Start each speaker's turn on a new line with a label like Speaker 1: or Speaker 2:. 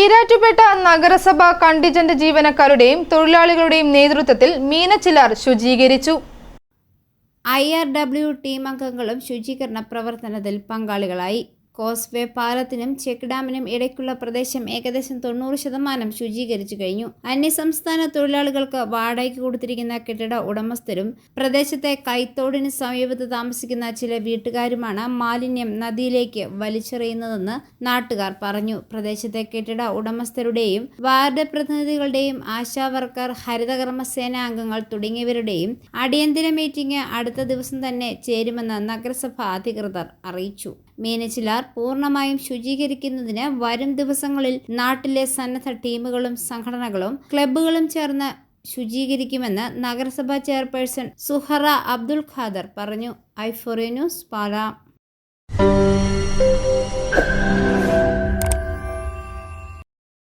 Speaker 1: ഈരാറ്റുപേട്ട നഗരസഭ കണ്ടിജന്റ് ജീവനക്കാരുടെയും തൊഴിലാളികളുടെയും നേതൃത്വത്തിൽ മീനച്ചിലാർ ശുചീകരിച്ചു.
Speaker 2: ഐ ആർ ഡബ്ല്യു ടീം അംഗങ്ങളും ശുചീകരണ പ്രവർത്തനത്തിൽ പങ്കാളികളായി. കോസ്വേ പാലത്തിനും ചെക്ക് ഡാമിനും ഇടയ്ക്കുള്ള പ്രദേശം ഏകദേശം തൊണ്ണൂറ് ശതമാനം ശുചീകരിച്ചു കഴിഞ്ഞു. അന്യസംസ്ഥാന തൊഴിലാളികൾക്ക് വാടകയ്ക്ക് കൊടുത്തിരിക്കുന്ന കെട്ടിട ഉടമസ്ഥരും പ്രദേശത്തെ കൈത്തോടിന് സമീപത്ത് താമസിക്കുന്ന ചില വീട്ടുകാരുമാണ് മാലിന്യം നദിയിലേക്ക് വലിച്ചെറിയുന്നതെന്ന് നാട്ടുകാർ പറഞ്ഞു. പ്രദേശത്തെ കെട്ടിട ഉടമസ്ഥരുടെയും വാർഡ് പ്രതിനിധികളുടെയും ആശാവർക്കർ ഹരിതകർമ്മസേന അംഗങ്ങൾ തുടങ്ങിയവരുടെയും അടിയന്തര മീറ്റിംഗ് അടുത്ത ദിവസം തന്നെ ചേരുമെന്ന് നഗരസഭാ അധികൃതർ അറിയിച്ചു. മീനച്ചിലാർ പൂർണമായും ശുചീകരിക്കുന്നതിന് വരും ദിവസങ്ങളിൽ നാട്ടിലെ സന്നദ്ധ ടീമുകളും സംഘടനകളും ക്ലബ്ബുകളും ചേർന്ന് ശുചീകരിക്കുമെന്ന് നഗരസഭാ ചെയർപേഴ്സൺ സുഹറ അബ്ദുൽ ഖാദർ പറഞ്ഞു. ഐഫോറിയ ന്യൂസ് പാല.